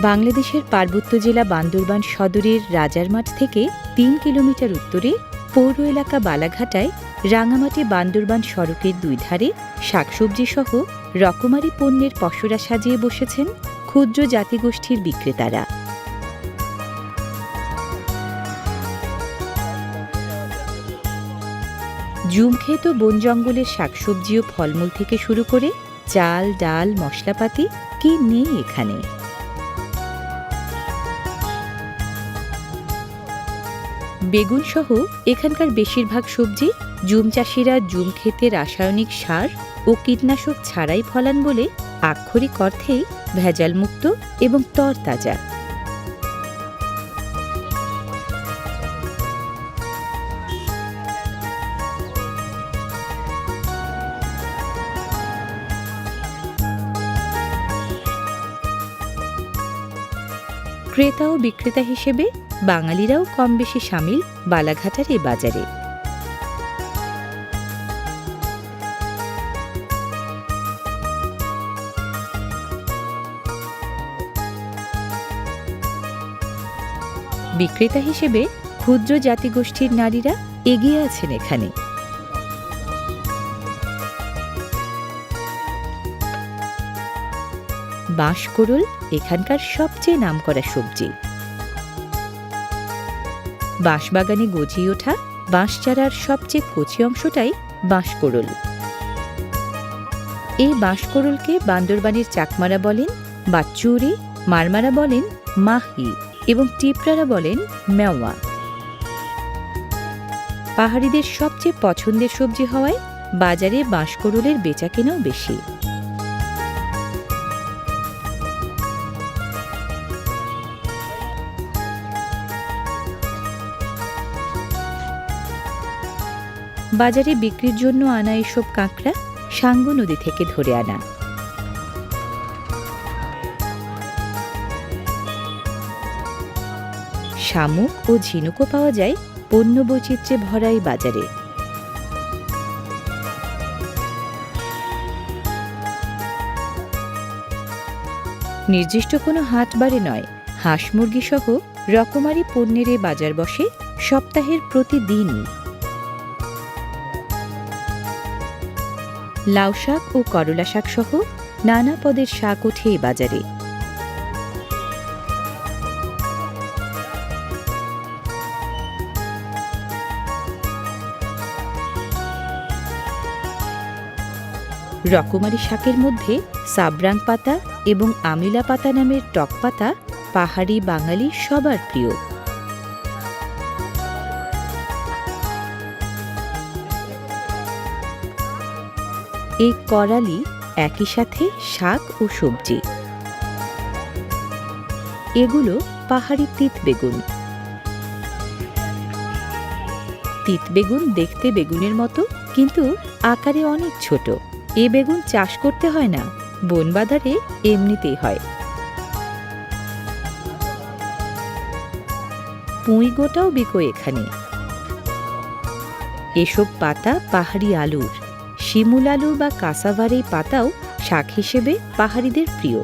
বাংলাদেশের পার্বত্য জেলা বান্দরবান সদরের রাজার মাঠ থেকে তিন কিলোমিটার উত্তরে পৌর এলাকা বালাঘাটায় রাঙামাটি বান্দরবান সড়কের দুই ধারে শাকসবজি সহ রকমারি পণ্যের পসরা সাজিয়ে বসেছেন ক্ষুদ্র জাতিগোষ্ঠীর বিক্রেতারা। জুমক্ষেত বন জঙ্গলের শাকসবজি ও ফলমূল থেকে শুরু করে চাল, ডাল, মশলাপাতি কি নেই এখানে? বেগুন সহ এখানকার বেশিরভাগ সবজি জুম চাষিরা জুম খেতে রাসায়নিক সার ও কীটনাশক ছাড়াই ফলান বলে আক্ষরিক অর্থেই ভেজালমুক্ত এবং তরতাজা। ক্রেতা ও বিক্রেতা হিসেবে বাঙালিরাও কম বেশি সামিল বালাঘাটার এই বাজারে। বিক্রেতা হিসেবে ক্ষুদ্র জাতিগোষ্ঠীর নারীরা এগিয়ে আছেন এখানে। বাঁশকোরল এখানকার সবচেয়ে নামকরা সবজি। বাঁশবাগানে গজিয়ে ওঠা বাঁশচারার সবচেয়ে কচি অংশটাই বাঁশকোরল। এই বাঁশকোরলকে বান্দরবানের চাকমারা বলেন, বাচ্চুরি, মারমারা বলেন, মাহি এবং টিপরারা বলেন, মেওয়া। পাহাড়িদের সবচেয়ে পছন্দের সবজি হওয়ায় বাজারে বাঁশকোরলের বেচাকেনাও বেশি। বাজারে বিক্রির জন্য আনা এসব কাঁকড়া সাঙ্গু নদী থেকে ধরে আনা। শামুক ও ঝিনুকও পাওয়া যায় পণ্য বৈচিত্র্যে ভরা এই বাজারে। নির্দিষ্ট কোনো হাট বারে নয়, হাঁস মুরগি সহ রকমারি পণ্যের বাজার বসে সপ্তাহের প্রতিদিনই। লাউ শাক ও করলা শাক সহ নানা পদের শাক ওঠে এই বাজারে। রকমারি শাকের মধ্যে সাবরাং পাতা এবং আমিলা পাতা নামের টক পাতা পাহাড়ি বাঙালি সবার প্রিয়। এই করালি একই সাথে শাক ও সবজি। এগুলো পাহাড়ি তিত বেগুন। তিত বেগুন দেখতে বেগুনের মতো, কিন্তু আকারে অনেক ছোট। এ বেগুন চাষ করতে হয় না, বনবাদারে এমনিতেই হয়। পুঁই গোটাও বিকো এখানে। এসব পাতা পাহাড়ি আলুর। শিমুল আলু বা কাসাভার এই পাতাও শাক হিসেবে পাহাড়িদের প্রিয়।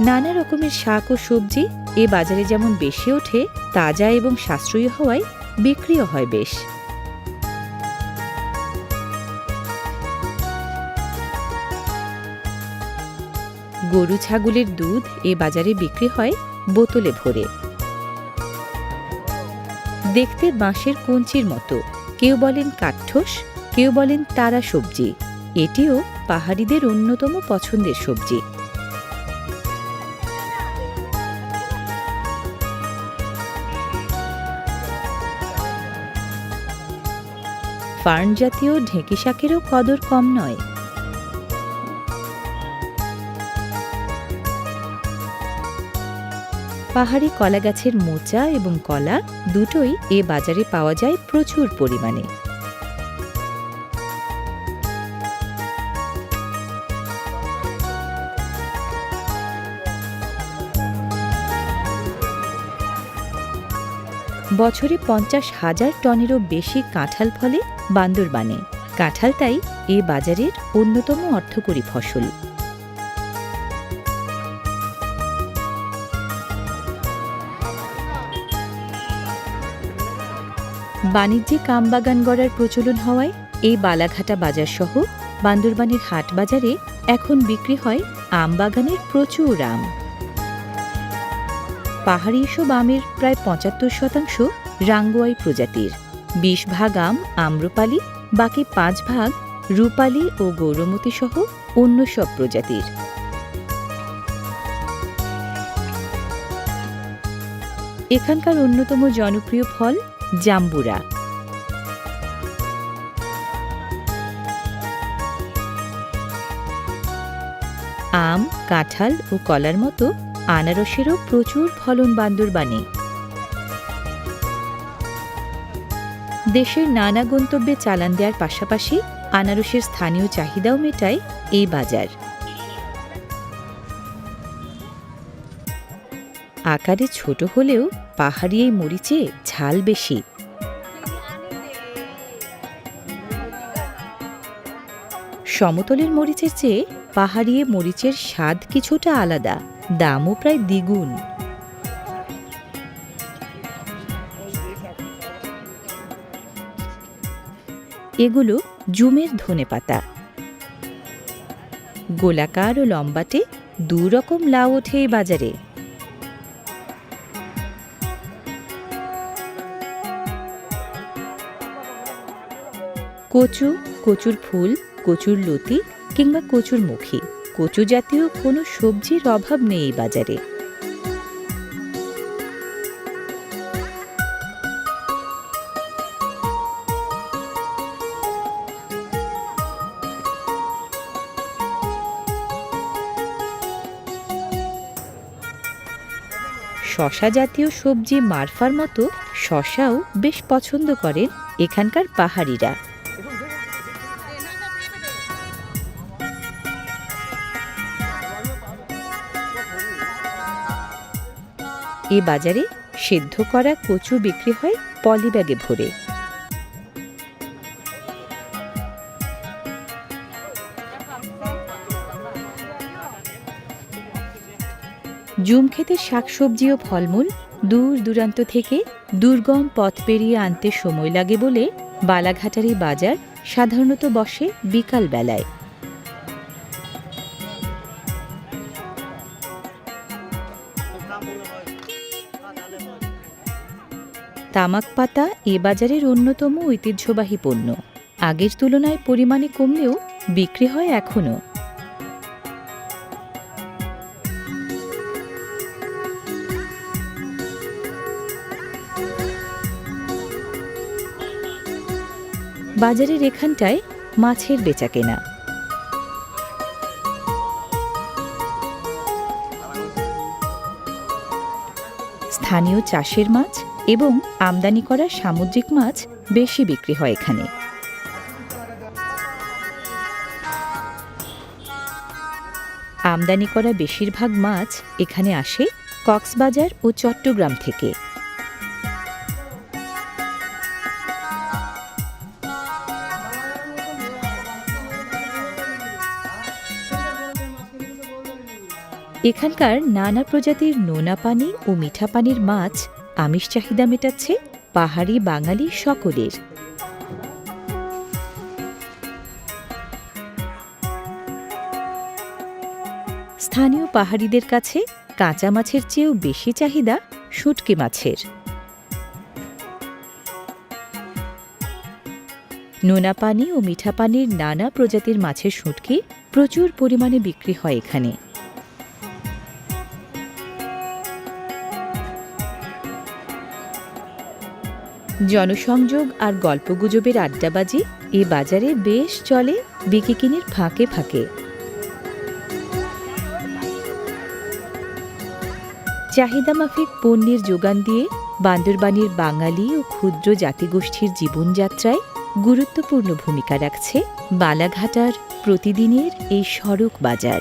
নানা রকমের শাক ও সবজি এ বাজারে যেমন বেশি ওঠে, তাজা এবং সাশ্রয়ী হওয়ায় বিক্রিও হয় বেশ। গরু, ছাগলের দুধ এ বাজারে বিক্রি হয় বোতলে ভরে। দেখতে বাঁশের কঞ্চির মতো। কেউ বলেন কাঠঠোস, কেউ বলেন তারা সবজি। এটিও পাহাড়িদের অন্যতম পছন্দের সবজি। ফার্ন জাতীয় ঢেঁকি শাকেরও কদর কম নয়। পাহাড়ি কলা গাছের মোচা এবং কলা দুটোই এ বাজারে পাওয়া যায় প্রচুর পরিমাণে। বছরে পঞ্চাশ হাজার টনেরও বেশি কাঁঠাল ফলে বান্দরবানে। কাঁঠাল তাই এ বাজারের অন্যতম অর্থকরী ফসল। বাণিজ্যিক আম বাগান গড়ার প্রচলন হওয়ায় এই বালাঘাটা বাজার সহ বান্দরবানের হাট বাজারে এখন বিক্রি হয় আম বাগানের প্রচুর আম। পাহাড়ি এসব আমের প্রায় পঁচাত্তর শতাংশ রাঙ্গুয়াই প্রজাতির। বিশ ভাগ আম আম্রপালি, বাকি পাঁচ ভাগ রূপালি ও গৌরমতী সহ অন্য সব প্রজাতির। এখানকার অন্যতম জনপ্রিয় ফল জাম্বুরা। আম, কাঁঠাল ও কলার মতো আনারসেরও প্রচুর ফলন বান্দরবানে দেশের নানা গন্তব্যে চালান দেওয়ার পাশাপাশি আনারসের স্থানীয় চাহিদাও মেটায় এই বাজার। আকারে ছোট হলেও পাহাড়ি এই মরিচে ঝাল বেশি। সমতলের মরিচের চেয়ে পাহাড়ি এ মরিচের স্বাদ কিছুটা আলাদা, দামও প্রায় দ্বিগুণ। এগুলো জুমের ধনেপাতা গোলাকার ও লম্বাটে দু রকম লাউ ওঠে বাজারে। কচু, কচুর ফুল, কচুর লতি কিংবা কচুর মুখী। কচু জাতীয় কোনো সবজির অভাব নেই এই বাজারে। শশা জাতীয় সবজি মারফার মতো শশাও বেশ পছন্দ করেন এখানকার পাহাড়িরা। এ বাজারে সেদ্ধ করা কচু বিক্রি হয় পলিব্যাগে ভরে। জুম খেতে শাকসবজি ও ফলমূল দূর দূরান্ত থেকে দুর্গম পথ পেরিয়ে আনতে সময় লাগে বলে বালাঘাটারি বাজার সাধারণত বসে বিকাল বেলায় তামাক পাতা এ বাজারের অন্যতম ঐতিহ্যবাহী পণ্য। আগের তুলনায় পরিমাণে কমলেও বিক্রি হয় এখনও। বাজারের এখানটায় মাছের বেচা কেনা। স্থানীয় চাষের মাছ এবং আমদানি করা সামুদ্রিক মাছ বেশি বিক্রি হয় এখানে। আমদানি করা বেশিরভাগ মাছ এখানে আসে কক্সবাজার ও চট্টগ্রাম থেকে। এখানকার নানা প্রজাতির নোনা পানি ও মিঠা পানির মাছ আমিষ চাহিদা মেটাচ্ছে পাহাড়ি বাঙালি সকলের। স্থানীয় পাহাড়িদের কাছে কাঁচা মাছের চেয়েও বেশি চাহিদা শুটকি মাছের। নোনা পানি ও মিঠা পানির নানা প্রজাতির মাছের শুটকি প্রচুর পরিমাণে বিক্রি হয় এখানে। জনসংযোগ আর গল্পগুজবের আড্ডাবাজি এ বাজারে বেশ চলে বিকিকিনির ফাঁকে ফাঁকে। চাহিদা মাফিক পণ্যের যোগান দিয়ে বান্দরবানির বাঙালি ও ক্ষুদ্র জাতিগোষ্ঠীর জীবনযাত্রায় গুরুত্বপূর্ণ ভূমিকা রাখছে বালাঘাটার প্রতিদিনের এই সড়ক বাজার।